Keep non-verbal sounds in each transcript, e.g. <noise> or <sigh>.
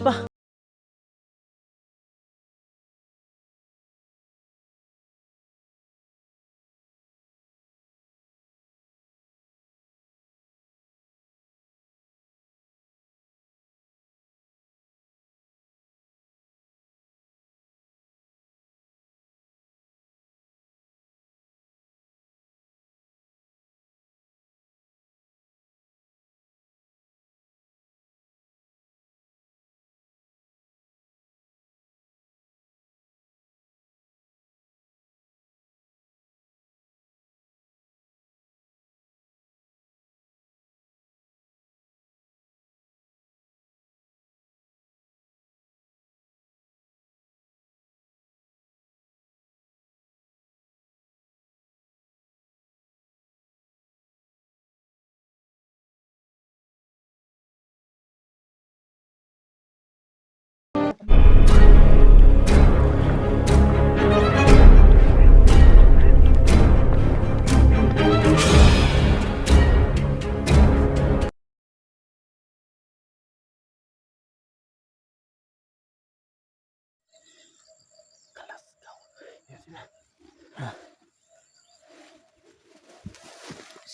Ba?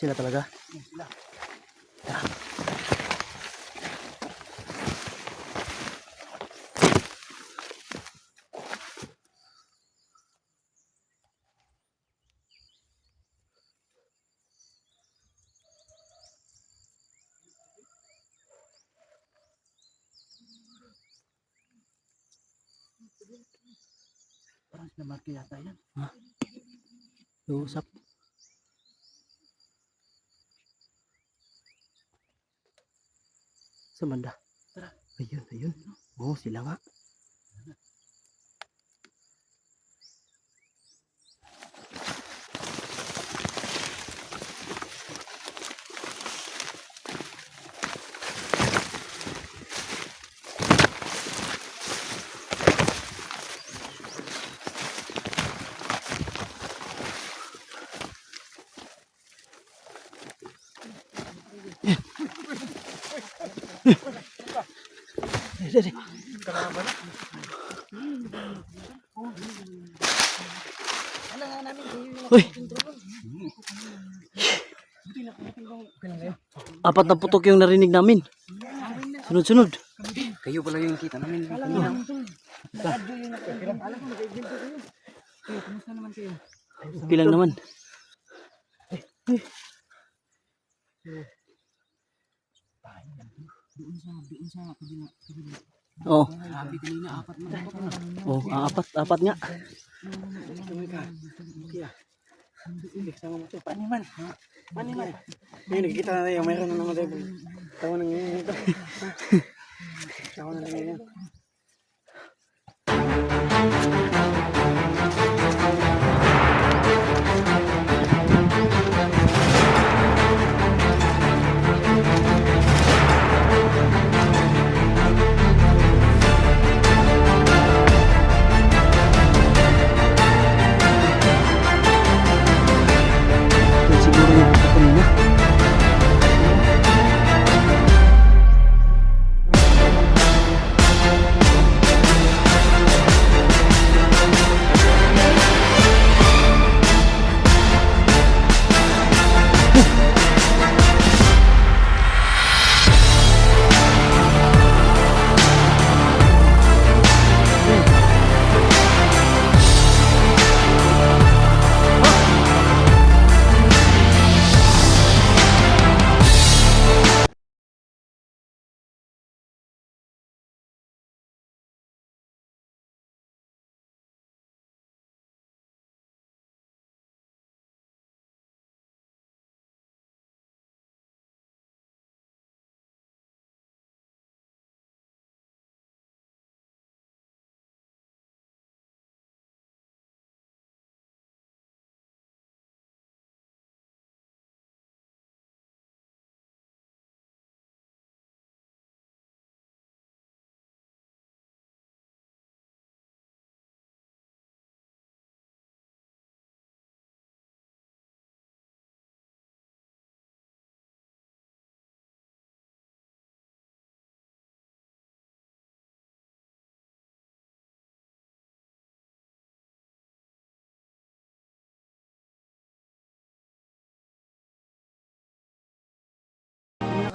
Sila talaga? Parang sila Marky yata yan. Usap. Sa banda. Tara. Ayun, ayun. Oo, sila nga. Dali, dali. Uy! Apat na putok yung narinig namin. Sunod-sunod. Kayo pala yung kita namin. Okay lang naman. Doon sa, doon sa kabila. kabila. Oo. Sabi kanina, apat na apat na. Oh, apat, apat nga. Paniman. Paniman. Ngayon, nakikita na tayo. Mayroon na naman tayo. Tawa na ngayon ito. Tawa na ngayon.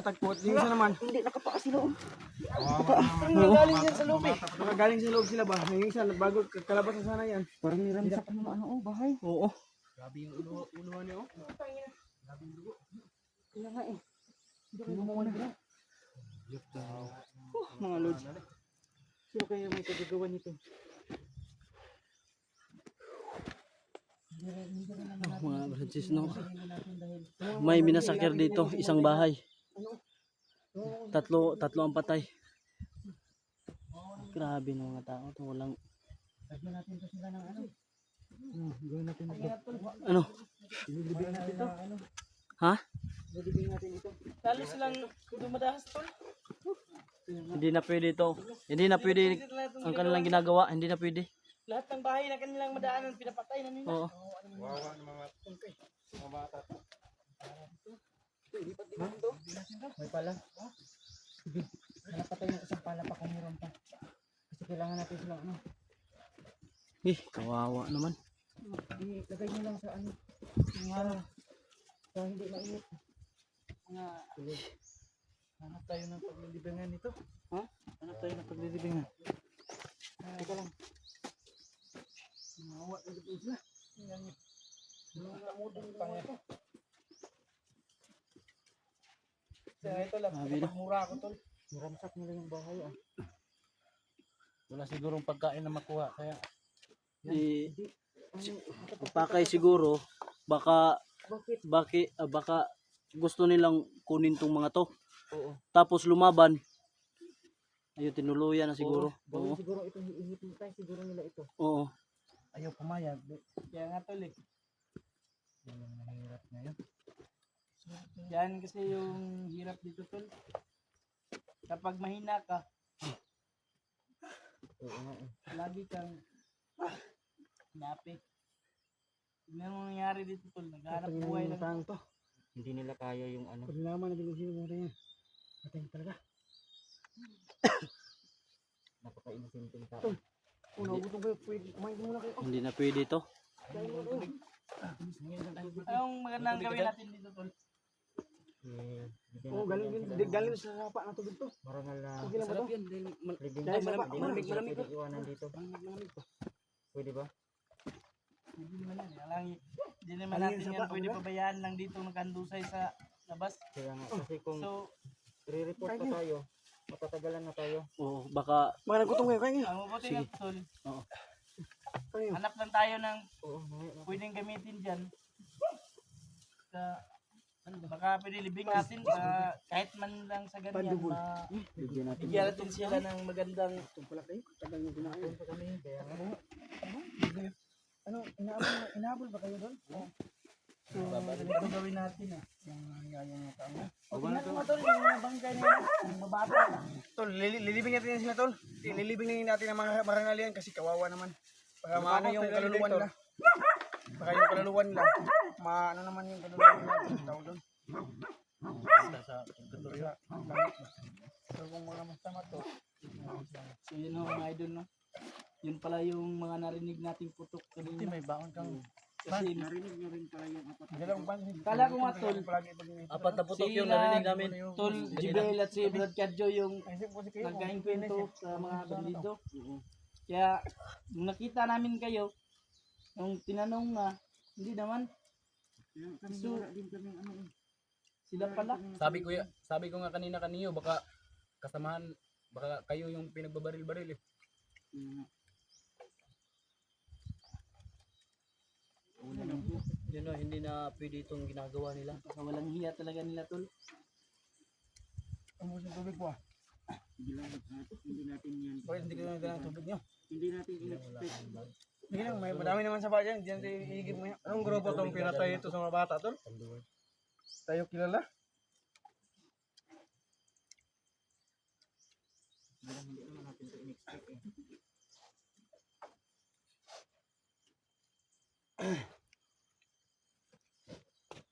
Nakatagpo at yung isa naman. Hindi nakapaa sila. oh. Nakagaling yan sa loob eh. Nakagaling sa loob sila ba? Yung isa, bago kalabas na sana yan. Parang niramsak ng ano, oh, bahay. Oo. Grabe yung ulo, ulo niya oh. Kaya nga eh. Hindi ko gumawa na gano'n. Oh, mga lods. Sino kaya may kagagawa nito? Mga Francis, no? May minasakir dito, isang bahay. Tatlo, tatlo ang patay. Grabe ng mga tao. to, Walang, Lagyan natin to sila ng ano. Hmm, gawin natin ito. ano? Ililibing natin ito. Ano? Ha? Ililibing natin ito. Talo silang dumadahas tol. Hindi na pwede ito. Hindi na pwede ang kanilang ginagawa. Hindi na pwede. Lahat ng bahay na kanilang madaanan, pinapatay na nila. Oo. May pala. Sige. Hanap pa tayo ng isang pala pa kung meron pa. Kasi kailangan natin sila ano. Eh, kawawa naman. Ilagay nyo lang sa ano. Nga. Sa hindi mainit. Sige. hanap tayo ng paglilibingan nito. Ha? Hanap tayo ng paglilibingan. Teka lang. Mawa na dito sila. Yan yun. Mga mudong pangya. Kaya ito lang, no? kapagmura ako tol. Niramsak nila yung bahay ah. Wala sigurong pagkain na makuha, kaya Eh, pakay siguro, baka, Bakit? baki, ah, baka gusto nilang kunin tong mga to. Oo. Tapos lumaban. Ayun, tinuluyan na siguro. Oo. siguro itong hihintay siguro nila ito. Oo. ayaw pumayag. Kaya nga tol eh. Yan ang mahirap ngayon. Yan kasi yung hirap dito tol. Kapag mahina ka, lagi kang napi. Tignan mo nangyari dito tol. Naghanap buhay lang. tang to. Hindi nila kaya yung ano. Pag naman na binusin mo rin yan. Patay talaga. <coughs> Napaka-inosenteng tao. Una, gutom kayo. Pwede, kumain muna kayo. Hindi na pwede ito. Anong magandang gawin natin dito tol? Eh, Oo, natin galing din. ng Galing sa sapa na tubig to. Marangal na Okay lang ba to? yan. Dahil living Dahil malamig- malamig- malamig pwede iwanan dito. Malamig, malamig to. Pwede ba? Hindi naman yan. Alang, hindi naman natin yan pwede pabayaan lang dito nakandusay sa labas. Kaya nga, kasi kung So, re-report pa tayo, matatagalan na tayo. Oo, baka Mga nagutom kayo, kayo. Ang mabuti nga, tol. Oo. Hanap lang tayo ng ngayon. pwedeng gamitin dyan. Sa, ano ba? baka pwede libing natin sa kahit man lang sa ganyan. Ma, Bigyan natin. bigyan natin sila ng magandang Pala kayo, tagal nyo kumain. pa kami. Kaya nga. ano, inaabol, inaabol ba kayo doon? So, ano gawin natin ah? Yung nangyayang mga tao. O, tingnan mo tol, yung mga bangkay na yan, yung mga bata. Tol, lili- lilibing natin yan sila tol. Lilibing natin ang mga marangal yan kasi kawawa naman. Baka maano yung kaluluwan nila. Baka yung kaluluwan nila. Maano naman yung kaluluwan nila. Tao doon. Sa katorya. So kung mga masama to. So yun ho mga idol no. Yun pala yung mga narinig nating putok kanina. may baon kang kasi narinig nyo rin pala yung apat. Kala ko nga tol. apat na putok yung narinig namin. Tol, Jibel at si Brad Kadjo yung nagkain kwento sa mga bandido. Kaya, nung nakita namin kayo, nung tinanong na, hindi naman. So, sila pala. Sabi ko ya, sabi ko nga kanina kaniyo baka kasamahan baka kayo yung pinagbabaril-baril eh. Yun o, hindi na pwede itong ginagawa nila. Baka walang hiya talaga nila, tol. Ubus yung tubig po ah. Hindi natin yan. Bakit hindi ko na ng tubig nyo? Hindi natin in-expect. Sige lang, may madami naman sa bayan. Diyan tayo iigib mo yan. Anong grupo tong pinatay ito sa mga bata, tol? Tayo kilala? Hindi naman natin ito in-expect eh.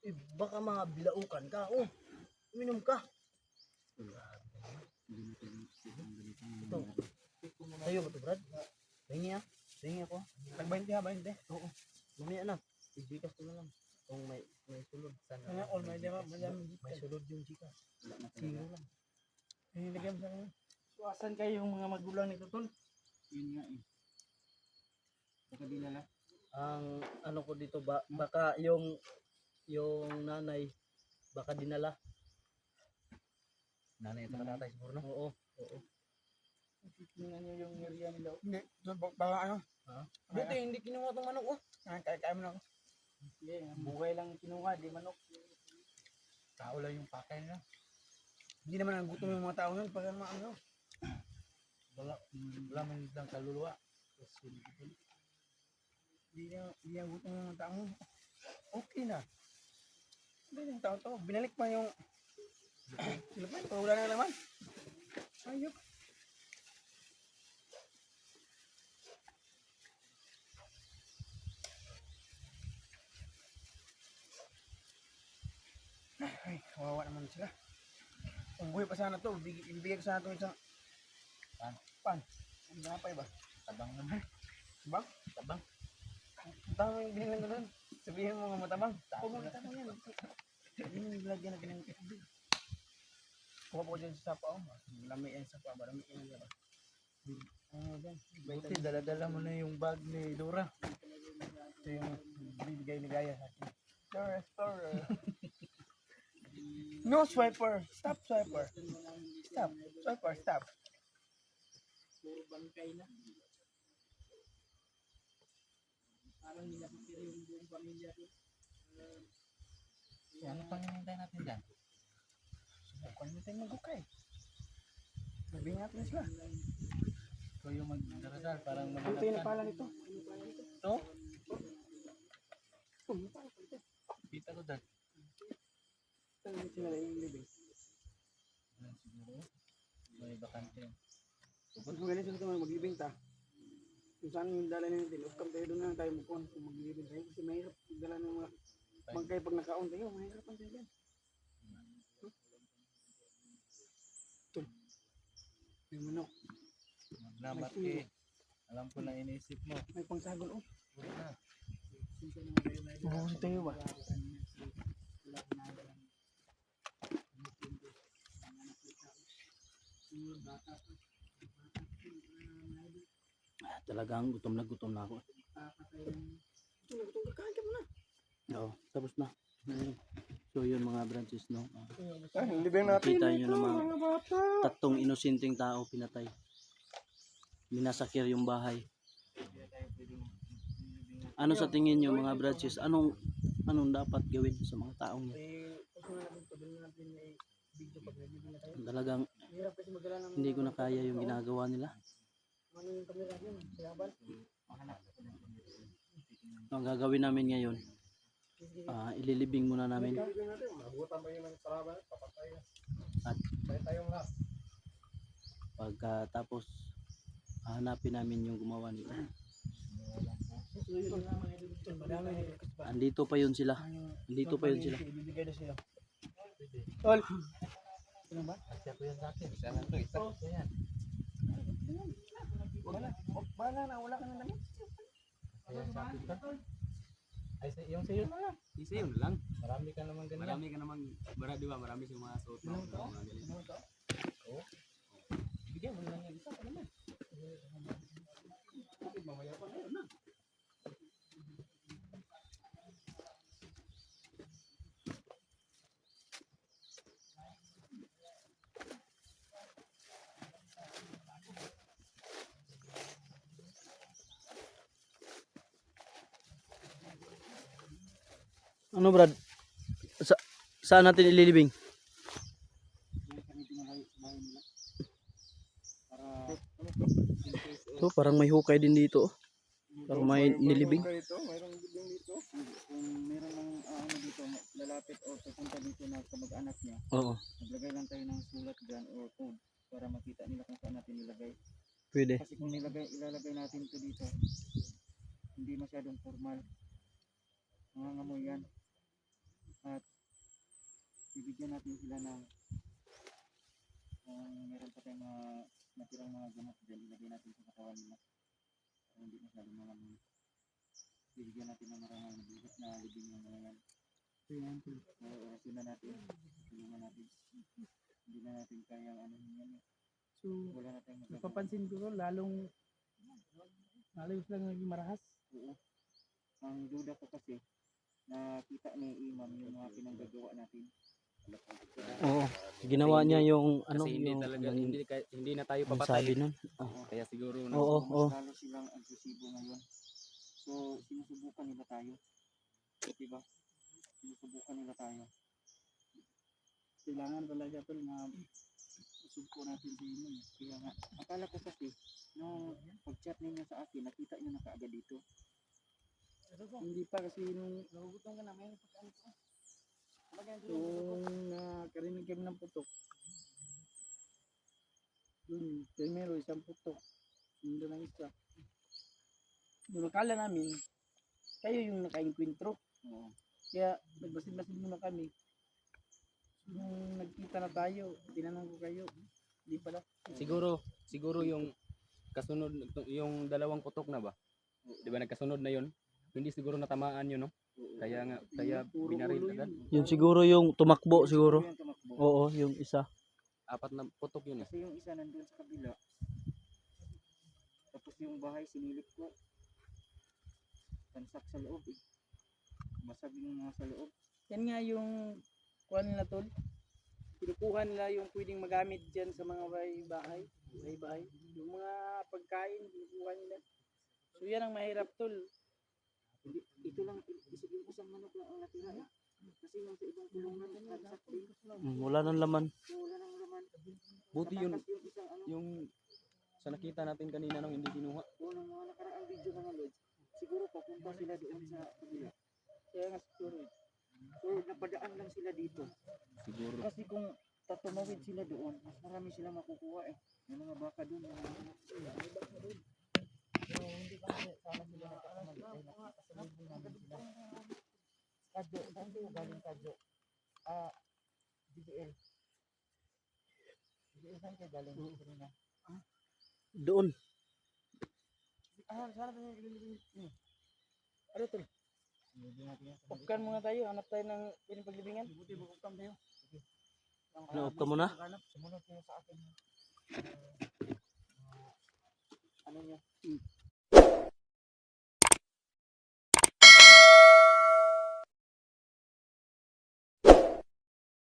Eh, baka mga bilaukan ka. Oh, uminom ka. Ito. Sa'yo ba ito, Brad? Hingi ah. Hingi ako. Nag-20 ha, 20. Oo. Mamaya na. Ibigas ko na lang. Kung may may sulod sana. Ano, all may dito. May sulod yung na Zero lang. Hinilagay mo sa kanya. Iwasan kayo yung mga magulang nito, tol. Yun nga eh. Baka dinala. Ang ano ko dito ba baka yung yung nanay baka dinala. Nanay ito na tatay siguro no. Oo. Oo. Tingnan nyo yung area nila. Hindi, baka ano. Ha? Buti, hindi kinuha itong manok, oh. Kaya mo na ako. Hindi, bukay lang kinuha, di manok. Tao lang yung pakay nila. Hindi naman ang gutom yung mga tao nun, pag ano, ano. Wala wala man lang kaluluwa. Hindi na, hindi ang gutom yung mga tao nun. Okay na. Hindi yung tao to, binalik pa yung sila pa, wala na naman. Ayok. Ay, kawawa naman sila. Kung buhay pa sana to, bibigay ko sana itong isang Pan. pan. Ang napay ba? Tabang naman. Diba? Tabang. Ang dami yung binigyan ko doon. Sabihin mo nga matabang. Huwag mo matabang yan. Hindi mo nilagyan na ganyan kasi. Kuha po dyan sa sapa. Oh. Lami yan sa sapa. Marami yan yan. Ano dyan? Buti dala-dala mo na yung bag ni Dora. Ito yung bibigay ni Gaya sa akin. Store, store. <laughs> no swiper. Stop swiper. Stop. Swiper, stop. Puro bangkay na. Parang nilapit yung buong pamilya doon. So, ano pang hinihintay natin dyan? Subukan tayo magukay. Sabihin natin na sila. Ikaw yung magdarasal parang Ito yung napala nito. Ito? Kita ko dyan. Yung sila yung. Yan siguro. May bakante. Kung magaling sila ito maglibing ta. Kung saan yung dala na natin, ukam tayo doon na lang tayo mukon kung maglibing tayo. Kasi mahirap magdala ng mga bangkay pag nakaon tayo. Mahirap ang tayo dyan. Ito. May manok. Magnamat eh. Alam ko na inisip mo. May pangsagol. Oh. Puro na. Buhusi tayo ba? Ah, talagang gutom na gutom na ako. Kain ka muna. Oo, tapos na. So yun mga branches no. Ah, Ay, libing natin. Kita nyo naman. Mga bata. tatlong inosinteng tao pinatay. Minasakir yung bahay. Ano sa tingin nyo mga branches? Anong anong dapat gawin sa mga taong yan? Eh, na na. Talagang Hindi ko na kaya yung ginagawa nila. ano. Ang gagawin namin ngayon, ah, ililibing muna namin. At pagkatapos, hahanapin namin yung gumawa nito. Andito pa yun sila. Andito pa yun sila. Ibibigay na sila. Tol. Ano ba? Kasi ako yan sa akin. Sana to. Isa ko yan. Wala. Oh, Wala na. Wala ka na damit. Ayan sa akin ka. Ay, sa, yung sa'yo na lang. Isa yun lang. Marami ka naman ganyan. Marami ka namang, mara, di ba? Marami siyang mga suot na mga ganyan. Bigyan mo na lang yung isa. Ano naman? Ano Brad? Sa saan natin ililibing? So, parang may hukay din dito. oh. Parang may nilibing. Mayroong libing dito. Kung meron ng ano dito, lalapit o pupunta dito na kamag-anak niya, Oo, maglagay lang tayo ng sulat dyan or code para makita nila kung saan natin nilagay. pwede. Kasi kung nilagay, ilalagay natin ito dito, hindi masyadong formal. Nangangamoy yan. At bibigyan natin sila ng kung meron pa tayong mga natirang mga gamot dyan, ilagay natin sa katawan nila. Para hindi masyadong mangamoy. Bibigyan natin ng maraming na libing ng mga yan. Oo, ito na natin. Tulungan natin. Hindi na natin kayang ano yan. So, Wala na tayong napapansin ko lalong lalong silang naging marahas. Oo. Ang duda ko kasi, nakita ni Imam yung mga pinanggagawa natin. Oo. Ginawa niya yung ano Kasi hindi yung talaga yung- hindi hindi na tayo papatay. sabi nun. Kaya siguro na Oo, oo. lalo silang agresibo ngayon. So, sinusubukan nila tayo. Diba? Sinusubukan nila tayo. Kailangan talaga tol na suko natin si Imam. Kaya nga, akala ko kasi, nung pag-chat ninyo sa akin, nakita nyo na kaagad dito. Hindi pa kasi nung nagugutom ka na may pagkain ko. Kung nakarinig kami ng putok, dun, primero isang putok, hindi lang isa. Nung akala namin, kayo yung naka-enkwentro. Oo. Kaya nagbasid-basid muna kami. Nung nagkita na tayo, tinanong ko kayo, hindi pala. siguro siguro yung kasunod yung dalawang putok na ba? 'Di ba nagkasunod na 'yon? Hindi siguro natamaan 'yun, no? Kaya nga kaya binaril agad. yun. Siguro yung tumakbo siguro. Oo, yung isa. Apat na putok 'yun eh. Kasi yung isa nandun sa kabila. Tapos yung bahay sinilip ko. Tansak sa loob eh. Basag yung mga sa loob. Yan nga yung kuha nila tol. Kinukuha nila yung pwedeng magamit dyan sa mga bahay-bahay. Bahay-bahay. Yung mga pagkain, kinukuha nila. So yan ang mahirap tol. Hindi, ito lang, isip yung isang manok lang ang natira eh. Kasi yung sa ibang kulungan, tansak din. Mm, Wala nang laman. So wala nang laman. Buti yun yung isang ano, yung sa nakita natin kanina nung hindi kinuha. o ng mga nakaraang video mga lods. Siguro papunta sila doon sa kabila. Kaya nga siguro. So napadaan lang sila dito. Siguro. Kasi kung tatumawid sila doon, mas marami sila makukuha eh. Yung mga baka doon. Mga manok. Kadyo, saan kayo galing kadyo? Ah, BBL. BBL saan kayo galing? Doon. Ah, sana ba yung. Ano tol? Pupkan muna tayo, hanap tayo ng pwedeng paglibingan. Buti, pupkan tayo. Ano, ka muna? Sumunod kayo sa akin. Ano niya? Hmm.